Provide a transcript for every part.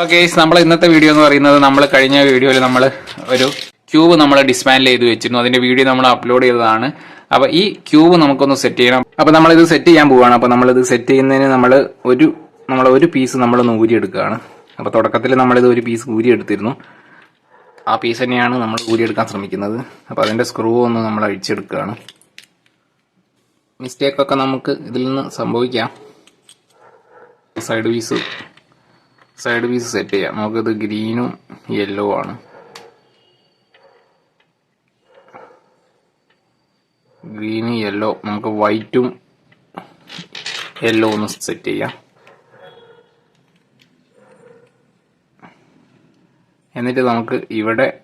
Okay നമ്മൾ ഇന്നത്തെ video എന്ന് പറയുന്നത് നമ്മൾ കഴിഞ്ഞ വീഡിയോയിൽ നമ്മൾ ഒരു ക്യൂബ് നമ്മൾ ഡിസ്മാൻഡിൽ ചെയ്ത് വെച്ചിരുന്നു. അതിന്റെ വീഡിയോ നമ്മൾ അപ്ലോഡ് ചെയ്തതാണ്. അപ്പൊ ഈ ക്യൂബ് നമുക്കൊന്ന് സെറ്റ് ചെയ്യണം. അപ്പൊ ഇത് സെറ്റ് ചെയ്യാൻ പോവാണ്. അപ്പൊ ഇത് സെറ്റ് ചെയ്യുന്നതിന് നമ്മൾ ഒരു നമ്മൾ ഒരു പീസ് നമ്മൾ ഊരി എടുക്കുകയാണ് അപ്പൊ തുടക്കത്തിൽ നമ്മളിത് ഒരു പീസ് ഊരി എടുത്തിരുന്നു ആ പീസ് തന്നെയാണ് നമ്മൾ ഊരിയെടുക്കാൻ ശ്രമിക്കുന്നത്. അപ്പൊ അതിന്റെ സ്ക്രൂ ഒന്ന് നമ്മൾ അഴിച്ചെടുക്കുകയാണ്. മിസ്റ്റേക്കൊക്കെ നമുക്ക് ഇതിൽ നിന്ന് സംഭവിക്കാം. Side piece side piece set ചെയ്യാം. നമുക്കിത് ഗ്രീനും യെല്ലോ ആണ്. ഗ്രീന് യെല്ലോ നമുക്ക് വൈറ്റും യെല്ലോ ഒന്ന് സെറ്റ് ചെയ്യാം. എന്നിട്ട് നമുക്ക് ഇവിടെ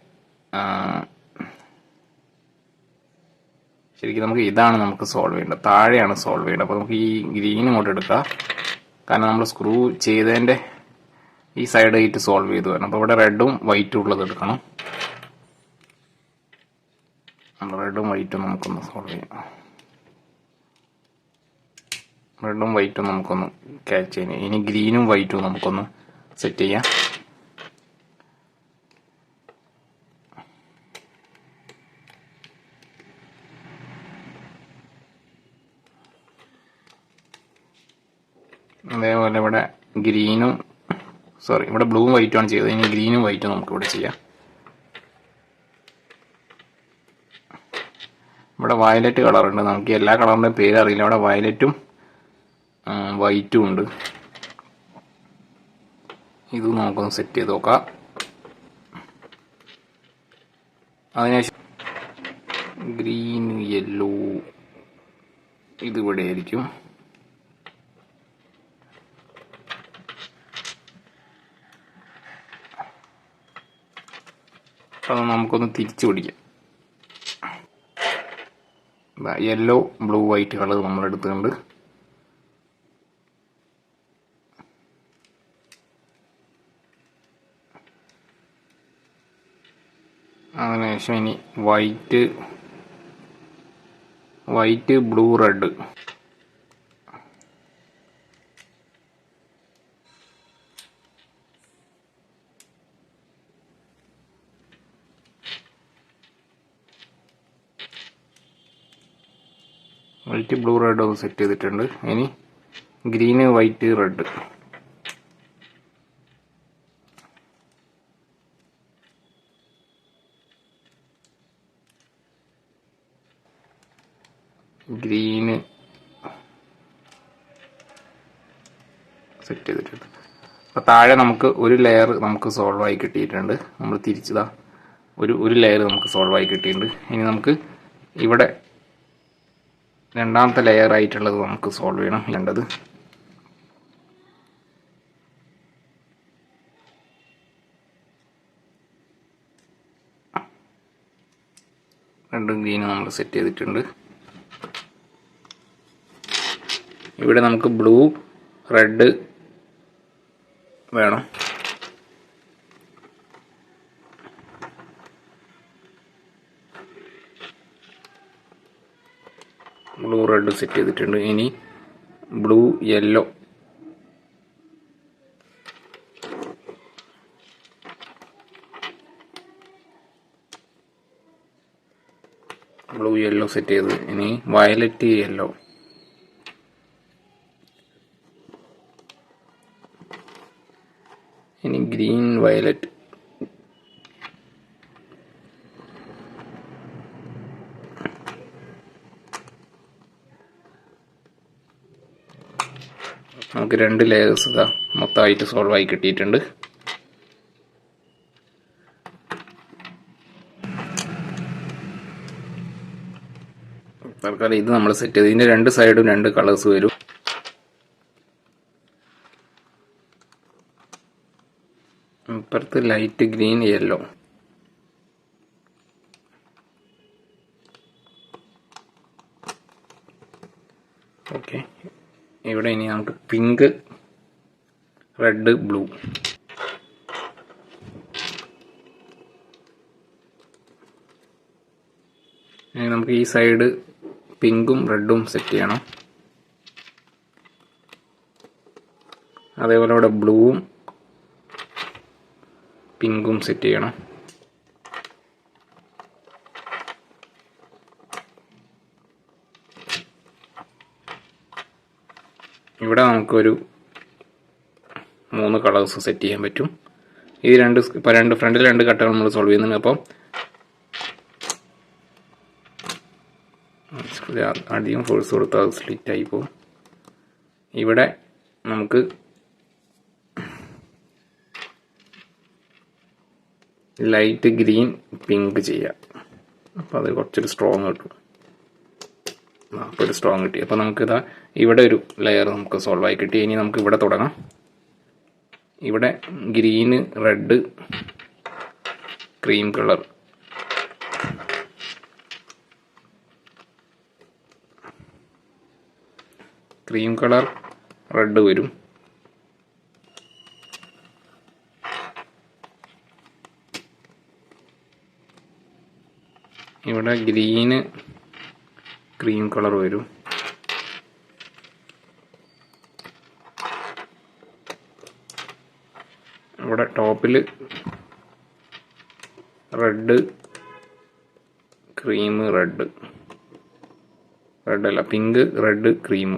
ശരിക്കും നമുക്ക് ഇതാണ് നമുക്ക് സോൾവ് ചെയ്യേണ്ടത്. താഴെയാണ് സോൾവ് ചെയ്യേണ്ടത്. അപ്പോൾ നമുക്ക് ഈ ഗ്രീൻ ഇങ്ങോട്ട് എടുക്കാം. കാരണം നമ്മൾ സ്ക്രൂ ചെയ്തതിന്റെ ഈ സൈഡ് ആയിട്ട് സോൾവ് ചെയ്തു വരണം. അപ്പോൾ ഇവിടെ റെഡും വൈറ്റും ഉള്ളത് എടുക്കണം. റെഡും വൈറ്റും നമുക്കൊന്ന് സോൾവ് ചെയ്യാം. റെഡും വൈറ്റും നമുക്കൊന്ന് ക്യാച്ച് ചെയ്യാം. ഇനി ഗ്രീനും വൈറ്റും നമുക്കൊന്ന് സെറ്റ് ചെയ്യാം. അതേപോലെ ഇവിടെ ഗ്രീനും സോറി ഇവിടെ ബ്ലൂവും വൈറ്റും ആണ് ചെയ്തത്. ഇനി ഗ്രീനും വൈറ്റും നമുക്ക് ഇവിടെ ചെയ്യാം. ഇവിടെ വയലറ്റ് കളറുണ്ട് നമുക്ക് എല്ലാ കളറിന്റെയും പേര് അറിയില്ല. ഇവിടെ വയലറ്റും വൈറ്റും ഉണ്ട്. ഇത് നമുക്കൊന്ന് സെറ്റ് ചെയ്ത് നോക്കാം. അതിനുശേഷം ഗ്രീൻ യെല്ലോ ഇതിവിടെ ആയിരിക്കും. അത് നമുക്കൊന്ന് തിരിച്ചു പിടിക്കാം. യെല്ലോ ബ്ലൂ വൈറ്റ് കളർ നമ്മൾ എടുത്തുകൊണ്ട് അതിനുശേഷം ഇനി white white blue red white blue red ഒന്ന് സെറ്റ് ചെയ്തിട്ടുണ്ട്. ഇനി green white red. Green set ചെയ്തിട്ടുണ്ട്. അപ്പോൾ താഴെ നമുക്ക് ഒരു ലെയർ നമുക്ക് സോൾവ് ആയി കിട്ടിയിട്ടുണ്ട്. നമ്മൾ തിരിച്ചതാ ഒരു ഒരു ലെയർ നമുക്ക് സോൾവ് ആയി കിട്ടിയിട്ടുണ്ട്. ഇനി നമുക്ക് ഇവിടെ രണ്ടാമത്തെ ലെയർ ആയിട്ടുള്ളത് നമുക്ക് സോൾവ് ചെയ്യണം വേണ്ടത് രണ്ടും ഗ്രീന് നമ്മൾ സെറ്റ് ചെയ്തിട്ടുണ്ട്. ഇവിടെ നമുക്ക് ബ്ലൂ റെഡ് വേണം. ബ്ലൂ റെഡ് സെറ്റ് ചെയ്തിട്ടുണ്ട്. ഇനി blue yellow blue yellow set ചെയ്ത്. ഇനി വയലറ്റ് യെല്ലോ ഇനി ഗ്രീൻ വയലറ്റ് നമുക്ക് രണ്ട് ലെയേഴ്സ് ഇതാ മൊത്തമായിട്ട് സോൾവ് ആയി കിട്ടിയിട്ടുണ്ട്. തൽക്കാലം ഇത് നമ്മൾ സെറ്റ് ചെയ്ത്. ഇതിന്റെ രണ്ട് സൈഡും രണ്ട് കളേഴ്സ് വരും. ഇപ്പുറത്ത് ലൈറ്റ് ഗ്രീൻ യെല്ലോ ഓക്കെ ഇവിടെ ഇനി നമുക്ക് പിങ്ക് റെഡ് ബ്ലൂ ഇനി നമുക്ക് ഈ സൈഡ് പിങ്കും റെഡും സെറ്റ് ചെയ്യണം. അതേപോലെ ഇവിടെ ബ്ലൂവും പിങ്കും സെറ്റ് ചെയ്യണം. ഇവിടെ നമുക്കൊരു മൂന്ന് കളേഴ്സ് സെറ്റ് ചെയ്യാൻ പറ്റും. ഈ രണ്ട് ഇപ്പോൾ ഇപ്പം രണ്ട് ഫ്രണ്ടിൽ രണ്ട് കട്ടകൾ നമ്മൾ സോൾവ് ചെയ്യുന്നുണ്ട്. അപ്പം അധികം ഫോഴ്സ് കൊടുത്താൽ സ്ലിറ്റ് ആയി പോകും. ഇവിടെ നമുക്ക് ലൈറ്റ് ഗ്രീൻ പിങ്ക് ചെയ്യാം. അപ്പോൾ അത് കുറച്ചൊരു സ്ട്രോങ് കിട്ടും. അപ്പോൾ ഒരു സ്ട്രോങ് കിട്ടി. അപ്പോൾ നമുക്കിതാ ഇവിടെ ഒരു ലെയർ നമുക്ക് സോൾവ് ആയി കിട്ടി. ഇനി നമുക്ക് ഇവിടെ തുടങ്ങാം. ഇവിടെ green red cream colour cream colour red വരും. ഇവിടെ ഗ്രീന് ക്രീം കളർ വരും. ഇവിടെ ടോപ്പിൽ റെഡ് ക്രീം റെഡ്. റെഡ് അല്ല പിങ്ക് റെഡ് ക്രീം.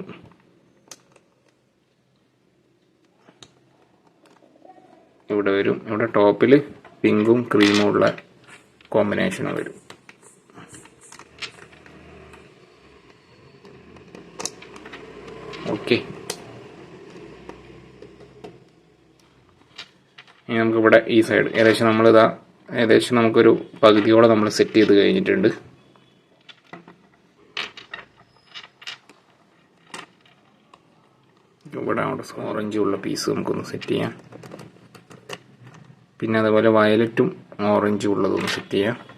ഇവിടെ വരും. ഇവിടെ ടോപ്പിൽ പിങ്കും ക്രീമും ഉള്ള കോമ്പിനേഷനും വരും ഓക്കെ ഇനി നമുക്കിവിടെ ഈ സൈഡ് ഏകദേശം നമ്മളിതാ ഏകദേശം നമുക്കൊരു പകുതിയോടെ നമ്മൾ സെറ്റ് ചെയ്ത് കഴിഞ്ഞിട്ടുണ്ട്. ഇവിടെ അവിടെ ഓറഞ്ച് ഉള്ള പീസ് നമുക്കൊന്ന് സെറ്റ് ചെയ്യാം. പിന്നെ അതുപോലെ വയലറ്റും ഓറഞ്ചും ഉള്ളതൊന്ന് സെറ്റ് ചെയ്യാം.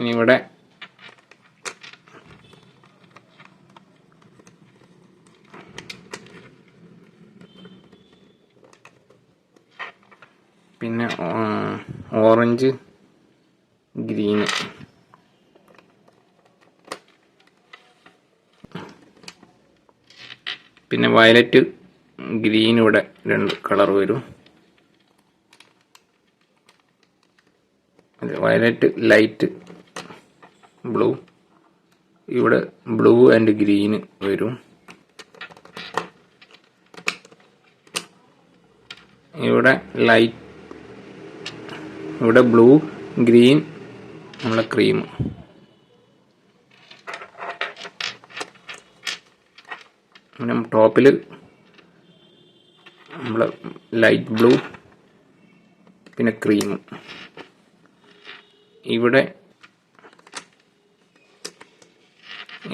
ഇനി ഇവിടെ പിന്നെ ഓറഞ്ച് ഗ്രീന്. പിന്നെ വയലറ്റ് ഗ്രീൻ ഇവിടെ രണ്ട് കളർ വരും. വയലറ്റ് ലൈറ്റ് ബ്ലൂ ഇവിടെ ബ്ലൂ ആൻഡ് ഗ്രീന് വരും. ഇവിടെ ലൈറ്റ് ഇവിടെ ബ്ലൂ ഗ്രീൻ നമ്മളെ ക്രീം പിന്നെ ടോപ്പിൽ നമ്മളെ ലൈറ്റ് ബ്ലൂ പിന്നെ ക്രീം ഇവിടെ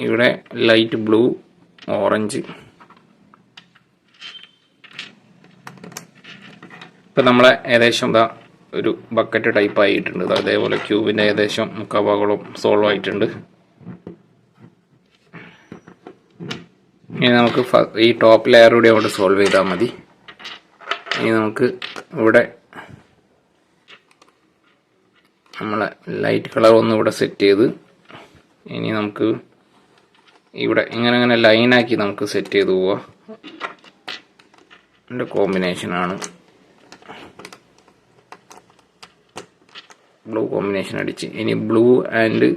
ഇവിടെ ലൈറ്റ് ബ്ലൂ ഓറഞ്ച് ഇപ്പം നമ്മളെ ഏകദേശം ഇതാ ഒരു ബക്കറ്റ് ടൈപ്പ് ആയിട്ടുണ്ട്. അതേപോലെ ക്യൂബിന്റെ ഏകദേശം മുക്കാഭാഗങ്ങളും സോൾവ് ആയിട്ടുണ്ട്. ഇനി നമുക്ക് ഈ ടോപ്പ് ലെയർ കൂടി അവിടെ സോൾവ് ചെയ്താൽ മതി. ഇനി നമുക്ക് ഇവിടെ നമ്മളെ ലൈറ്റ് കളർ ഒന്ന് ഇവിടെ സെറ്റ് ചെയ്ത് ഇനി നമുക്ക് ഇവിടെ ഇങ്ങനെ ഇങ്ങനെ ലൈനാക്കി നമുക്ക് സെറ്റ് ചെയ്ത് പോവാം. ഇതിന്റെ കോമ്പിനേഷനാണ് ബ്ലൂ കോമ്പിനേഷൻ അടിച്ച്. ഇനി ബ്ലൂ ആൻഡ്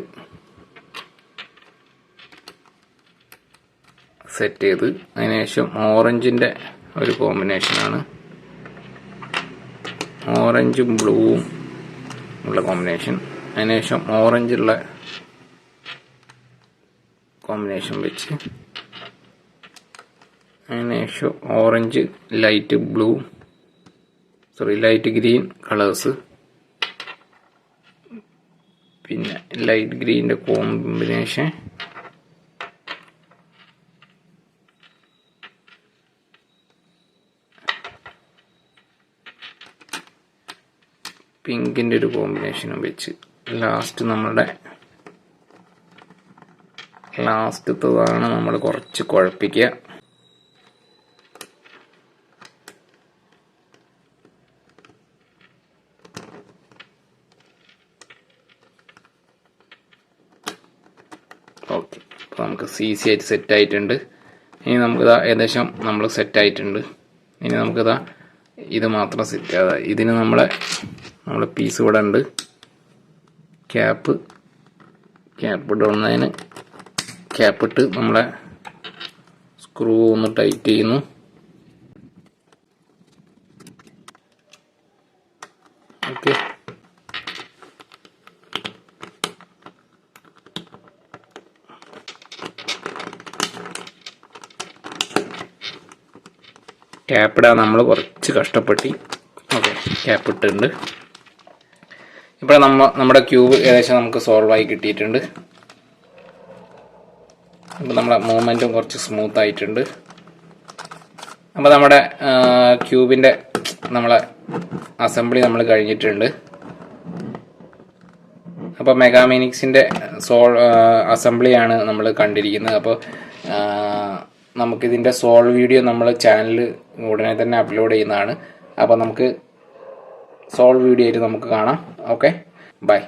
സെറ്റ് ചെയ്ത്. അതിനുശേഷം ഓറഞ്ചിന്റെ ഒരു കോമ്പിനേഷനാണ് ഓറഞ്ചും ബ്ലൂവും ഉള്ള കോമ്പിനേഷൻ അതിനുശേഷം ഓറഞ്ചുള്ള കോമ്പിനേഷൻ വെച്ച്. അതിനുശേഷം orange light blue sorry light green colours പിന്നെ ലൈറ്റ് ഗ്രീന്റെ കോമ്പിനേഷൻ പിങ്കിന്റെ ഒരു കോമ്പിനേഷനും വെച്ച്. ലാസ്റ്റ് നമ്മളുടെ ലാസ്റ്റത്തതാണ് നമ്മൾ കുറച്ച് കുഴപ്പിക്കുക. ഓക്കെ. അപ്പോൾ നമുക്ക് സി സി ആയിട്ട് സെറ്റ് ആയിട്ടുണ്ട്. ഇനി നമുക്കിതാ ഏകദേശം നമ്മൾ സെറ്റ് ആയിട്ടുണ്ട്. ഇനി നമുക്കിതാ ഇത് മാത്രം സെറ്റ് ഇതിന് നമ്മളെ നമ്മളെ പീസ് ഇവിടെ ഉണ്ട്. ക്യാപ്പ് ക്യാപ്പ് ഇടുന്നതിന് ക്യാപ്പ് ഇട്ട് നമ്മളെ സ്ക്രൂ ഒന്ന് ടൈറ്റ് ചെയ്യുന്നു. ഓക്കെ ക്യാപ്പിടാൻ നമ്മൾ കുറച്ച് കഷ്ടപ്പെട്ടി. ഓക്കെ ക്യാപ്പ് ഇട്ടിട്ടുണ്ട് ഇപ്പോൾ നമ്മ നമ്മുടെ ക്യൂബ് ഏകദേശം നമുക്ക് സോൾവായി കിട്ടിയിട്ടുണ്ട്. നമ്മളെ മൂവ്മെന്റും കുറച്ച് സ്മൂത്ത് ആയിട്ടുണ്ട്. അപ്പോൾ നമ്മുടെ ക്യൂബിന്റെ നമ്മളെ അസംബ്ലി നമ്മൾ കഴിഞ്ഞിട്ടുണ്ട്. അപ്പോൾ മെഗാമിനിക്സിന്റെ സോൾ അസംബ്ലിയാണ് നമ്മൾ കണ്ടിരിക്കുന്നത്. അപ്പോൾ നമുക്കിതിന്റെ സോൾ വീഡിയോ നമ്മൾ ചാനലിൽ ഉടനെ തന്നെ അപ്ലോഡ് ചെയ്യുന്നതാണ്. അപ്പോൾ നമുക്ക് സോൾ വീഡിയോ ആയിട്ട് നമുക്ക് കാണാം. Okay bye